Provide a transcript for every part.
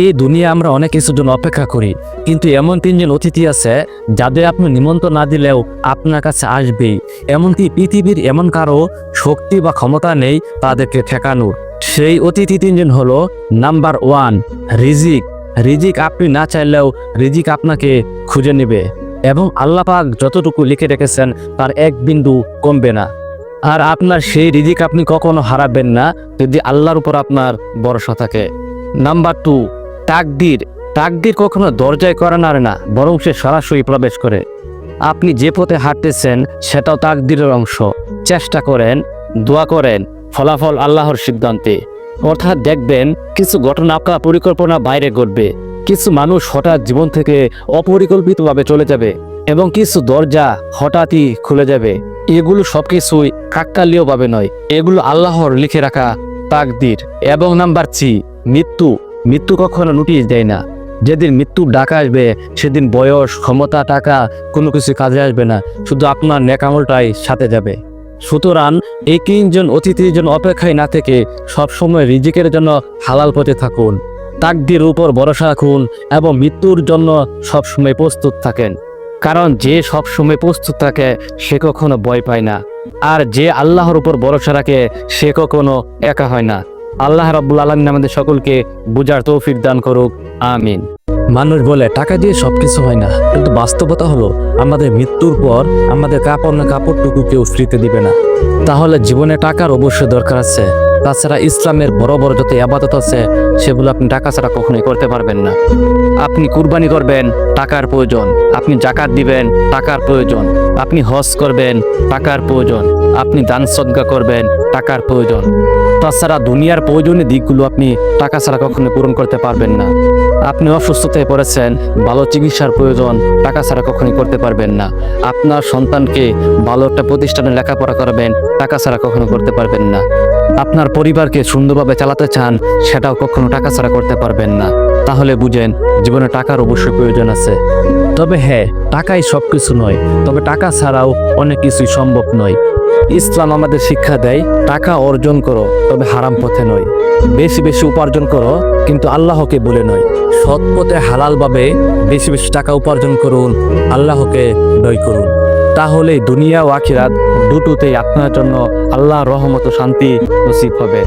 এই দুনিয়া আমরা অনেক কিছুর জন্য অপেক্ষা করি, কিন্তু এমন তিনজন অতিথি আছে যাদের আপনি নিমন্ত্রণ না দিলেও আপনার কাছে আসবেই। এমনকি পৃথিবীর এমন কারও শক্তি বা ক্ষমতা নেই তাদেরকে ঠেকানোর। সেই অতিথি তিনজন হলো, নাম্বার ওয়ান, রিজিক। রিজিক আপনি না চাইলেও রিজিক আপনাকে খুঁজে নেবে এবং আল্লাহ পাক যতটুকু লিখে রেখেছেন তার এক বিন্দু কমবে না। আর আপনার সেই রিজিক আপনি কখনো হারাবেন না যদি আল্লাহর উপর আপনার ভরসা থাকে। নাম্বার টু তাকদির তাকদির কখনো দরজায় করে নাড়ে না, বরং সে সরাসরি প্রবেশ করে। আপনি যে পথে হাঁটতেছেন, সেটাও তাকদিরের অংশ। চেষ্টা করেন, দোয়া করেন, ফলাফল আল্লাহর সিদ্ধান্তে। অর্থাৎ দেখবেন, কিছু ঘটনা আপনার পরিকল্পনা বাইরে ঘটবে। কিছু মানুষ হঠাৎ জীবন থেকে অপরিকল্পিতভাবে চলে যাবে এবং কিছু দরজা হঠাৎই খুলে যাবে। এগুলো সবকিছুই কাকতালীয়ভাবে নয়। এগুলো আল্লাহর লিখে রাখা তাকদির। এবং নাম্বার থ্রি, মৃত্যু। মৃত্যু কখনো নোটিশ দেয় না। যেদিন মৃত্যু ডাকা আসবে, সেদিন বয়স, ক্ষমতা, টাকা কোনো কিছু কাজে আসবে না। শুধু আপনার নেকামলটাই সাথে যাবে। সুতরাং এই তিনজন অতিথির জন্য অপেক্ষায় না থেকে সবসময় রিজিকের জন্য হালাল পথে থাকুন। তাকদির উপর ভরসা রাখুন এবং মৃত্যুর জন্য সবসময় প্রস্তুত থাকেন। কারণ যে সবসময় প্রস্তুত থাকে, সে কখনো ভয় পায় না। আর যে আল্লাহর উপর ভরসা রাখে, সে কখনো একা হয় না। আল্লাহ রাবুল আলমিন আমাদের সকলকে বুঝার তৌফিক দান করুক, আমিন। মানুষ বলে, টাকা দিয়ে সব কিছু হয় না, কিন্তু বাস্তবতা হলো, আমাদের মৃত্যুর পর আমাদের কাপড় না কাপড়টুকু কেউ ফ্রিতে দিবে না। তাহলে জীবনে টাকার অবশ্যই দরকার আছে। তাছাড়া ইসলামের বড় বড় যত আবাদত আছে, সেগুলো আপনি টাকা ছাড়া কখনোই করতে পারবেন না। আপনি কুরবানি করবেন, টাকার প্রয়োজন। আপনি জাকাত দিবেন, টাকার প্রয়োজন। আপনি হজ করবেন, টাকার প্রয়োজন। আপনি দান সদ্গা করবেন, টাকার প্রয়োজন। তাছাড়া দুনিয়ার প্রয়োজনীয় দিকগুলো আপনি টাকা ছাড়া কখনো পূরণ করতে পারবেন না। আপনি অসুস্থতায় পড়েছেন, ভালো চিকিৎসার প্রয়োজন, টাকা ছাড়া কখনোই করতে পারবেন না। আপনার সন্তানকে ভালো একটা প্রতিষ্ঠানে লেখাপড়া করাবেন, টাকা ছাড়া কখনো করতে পারবেন না। আপনার পরিবারকে সুন্দরভাবে চালাতে চান, সেটাও কখনো টাকা ছাড়া করতে পারবেন না। তাহলে বুঝেন, জীবনে টাকার অবশ্যই প্রয়োজন আছে। তবে হ্যাঁ টাকাই সব কিছু নয়, তবে টাকা ছাড়াও অনেক কিছুই সম্ভব নয়। ইসলাম আমাদের শিক্ষা দেয়, টাকা অর্জন করো, তবে হারাম পথে নয়। বেশি বেশি উপার্জন করো, কিন্তু আল্লাহকে বলে নয়। সৎ পথে হালালভাবে বেশি বেশি টাকা উপার্জন করুন, আল্লাহকে দয় করুন। তাহলেই দুনিয়া ও আখিরাত দুটোতেই আপনার জন্য আল্লাহ রহমত শান্তি নসিব হবে।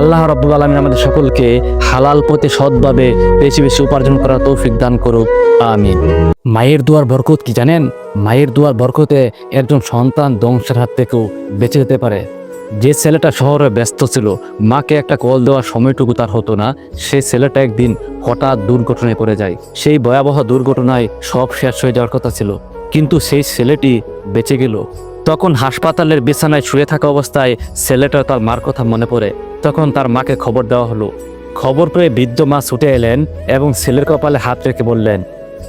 আল্লাহ রব্বুল আলমিন আমাদের সকলকে হালাল পথে সৎভাবে বেশি বেশি উপার্জন করার তৌফিক দান করুক। আমিন। মায়ের দুয়ার বরকত কি জানেন? মায়ের দুয়ার বরকতে একজন সন্তান ধ্বংসের হাত থেকেও বেঁচে যেতে পারে। যে ছেলেটা শহরে ব্যস্ত ছিল, মাকে একটা কল দেওয়ার সময়টুকু তার হতো না সেই ছেলেটা একদিন হঠাৎ দুর্ঘটনায় পড়ে যায়। সেই ভয়াবহ দুর্ঘটনায় সব শেষ হয়ে যাওয়ার কথা ছিল। কিন্তু সেই ছেলেটি বেঁচে গেল। তখন হাসপাতালের বিছানায় শুয়ে থাকা অবস্থায় ছেলেটা তার মার কথা মনে পড়ে। তখন তার মাকে খবর দেওয়া হলো। খবর পেয়ে বৃদ্ধ মা ছুটে এলেন এবং ছেলের কপালে হাত রেখে বললেন,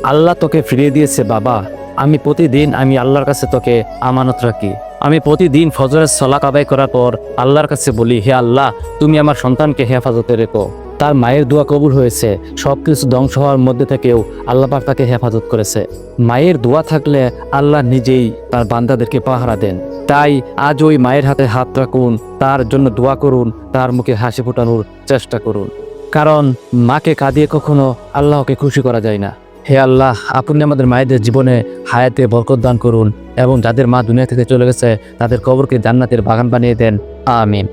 আল্লাহ তোকে ফিরিয়ে দিয়েছে, বাবা। আমি প্রতিদিন, আমি আল্লাহর কাছে তোকে আমানত রাখি। আমি প্রতিদিন ফজরের সলাক করার পর আল্লাহর কাছে বলি, হে আল্লাহ, তুমি আমার সন্তানকে হেফাজতে রেখো। তার মায়ের দোয়া কবুল হয়েছে। সব কিছু ধ্বংস হওয়ার মধ্যে থেকেও আল্লাহ পাক তাকে হেফাজত করেছে। মায়ের দোয়া থাকলে আল্লাহ নিজেই তার বান্দাদেরকে পাহারা দেন। তাই আজ ওই মায়ের হাতে হাত রাখুন, তার জন্য দোয়া করুন, তার মুখে হাসি ফোটানোর চেষ্টা করুন। কারণ মাকে কাঁদিয়ে কখনো আল্লাহকে খুশি করা যায় না। হে আল্লাহ, আপনি আমাদের মায়েদের জীবনে হায়াতে বরকত দান করুন এবং যাদের মা দুনিয়া থেকে চলে গেছে, তাদের কবরকে জান্নাতের বাগান বানিয়ে দেন। আমিন।